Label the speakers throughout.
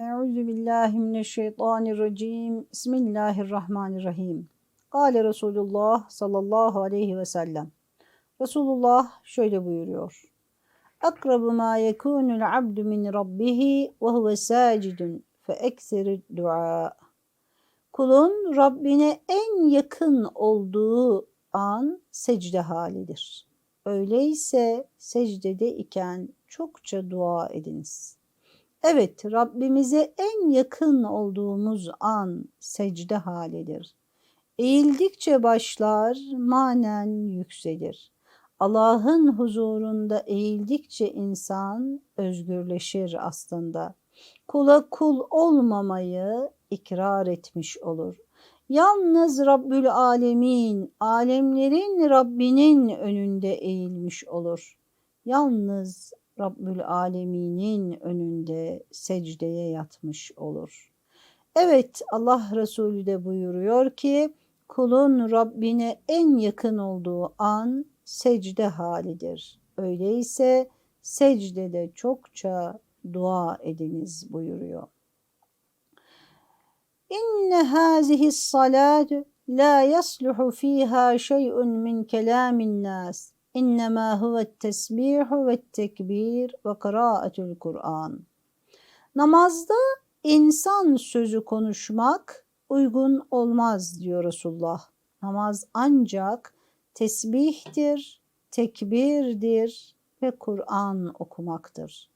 Speaker 1: Euzu billahi mineşşeytanirracim. Bismillahirrahmanirrahim. Kale Resulullah sallallahu aleyhi ve sellem. Resulullah şöyle buyuruyor. Akrabu ma yekunul abdu min rabbihi ve huve sacidun fe ekseri dua. Kulun Rabbine en yakın olduğu an secde halidir. Öyleyse secdede iken çokça dua ediniz. Evet, Rabbimize en yakın olduğumuz an secde halidir. Eğildikçe başlar, manen yükselir. Allah'ın huzurunda eğildikçe insan özgürleşir aslında. Kula kul olmamayı ikrar etmiş olur. Yalnız Rabbül Alemin, alemlerin Rabbinin önünde eğilmiş olur. Yalnız Rabbül Alemin'in önünde secdeye yatmış olur. Evet Allah Resulü de buyuruyor ki kulun Rabbine en yakın olduğu an secde halidir. Öyleyse secdede çokça dua ediniz buyuruyor. İnne hazihi salatu la yasluhu fiha şey'un min kelamin nas. İnnemâ huvet tesbihu ve tekbir ve kıraatul Kur'an. Namazda insan sözü konuşmak uygun olmaz diyor Resulullah. Namaz ancak tesbihtir, tekbirdir ve Kur'an okumaktır.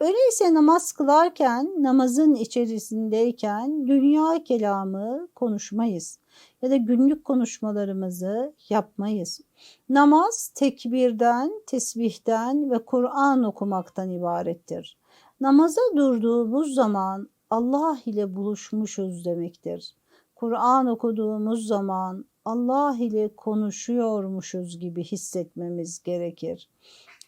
Speaker 1: Öyleyse namaz kılarken, namazın içerisindeyken dünya kelamı konuşmayız ya da günlük konuşmalarımızı yapmayız. Namaz tekbirden, tesbihten ve Kur'an okumaktan ibarettir. Namaza durduğumuz zaman Allah ile buluşmuşuz demektir. Kur'an okuduğumuz zaman Allah ile konuşuyormuşuz gibi hissetmemiz gerekir.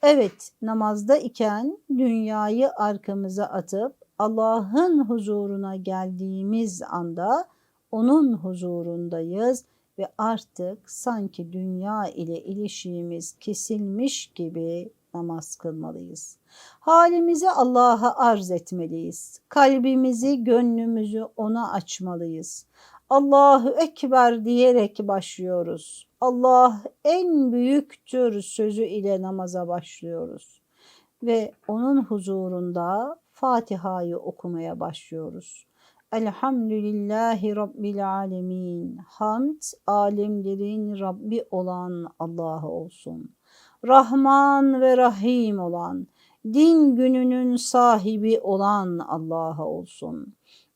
Speaker 1: Evet, namazda iken dünyayı arkamıza atıp Allah'ın huzuruna geldiğimiz anda onun huzurundayız ve artık sanki dünya ile ilişiğimiz kesilmiş gibi namaz kılmalıyız. Halimizi Allah'a arz etmeliyiz. Kalbimizi, gönlümüzü ona açmalıyız. Allahu Ekber diyerek başlıyoruz. Allah en büyüktür sözü ile namaza başlıyoruz. Ve onun huzurunda Fatiha'yı okumaya başlıyoruz. Elhamdülillahi Rabbil Alemin. Hamd alemlerin Rabbi olan Allah'a olsun. Rahman ve Rahim olan, din gününün sahibi olan Allah'a olsun.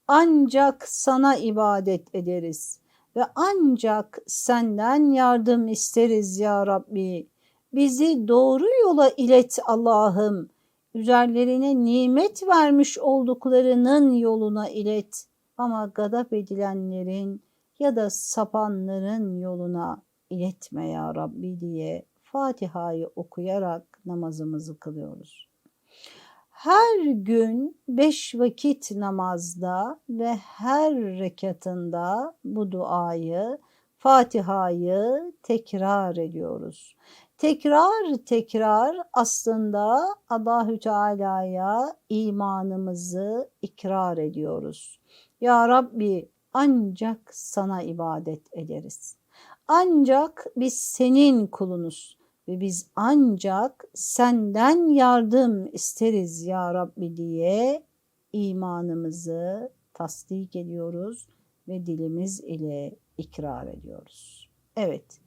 Speaker 1: Ancak sana ibadet ederiz ve ancak senden yardım isteriz ya Rabbi. Bizi doğru yola ilet Allah'ım. Üzerlerine nimet vermiş olduklarının yoluna ilet. Ama gadap edilenlerin ya da sapanların yoluna iletme ya Rabbi diye Fatiha'yı okuyarak namazımızı kılıyoruz. Her gün beş vakit namazda ve her rekatında bu duayı, Fatiha'yı tekrar ediyoruz. Tekrar tekrar aslında Allahü Teala'ya imanımızı ikrar ediyoruz. Ya Rabbi ancak sana ibadet ederiz. Ancak biz senin kulunuz ve biz ancak senden yardım isteriz ya Rabbi diye imanımızı tasdik ediyoruz ve dilimiz ile ikrar ediyoruz. Evet,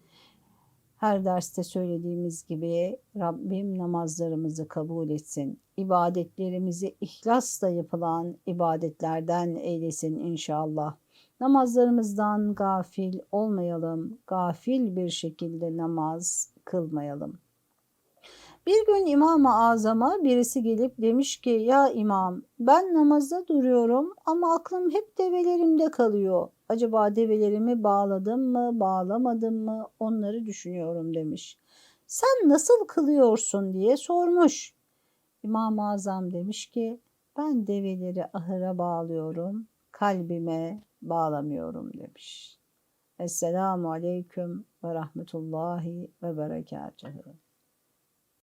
Speaker 1: her derste söylediğimiz gibi Rabbim namazlarımızı kabul etsin. İbadetlerimizi ihlasla yapılan ibadetlerden eylesin inşallah. Namazlarımızdan gafil olmayalım, gafil bir şekilde namaz kılmayalım. Bir gün İmam-ı Azam'a birisi gelip demiş ki ya imam ben namazda duruyorum ama aklım hep develerimde kalıyor. Acaba develerimi bağladım mı bağlamadım mı onları düşünüyorum demiş. Sen nasıl kılıyorsun diye sormuş. İmam-ı Azam demiş ki ben develeri ahıra bağlıyorum kalbime bağlamıyorum demiş. Esselamu Aleyküm ve Rahmetullahi ve Berekatuhu.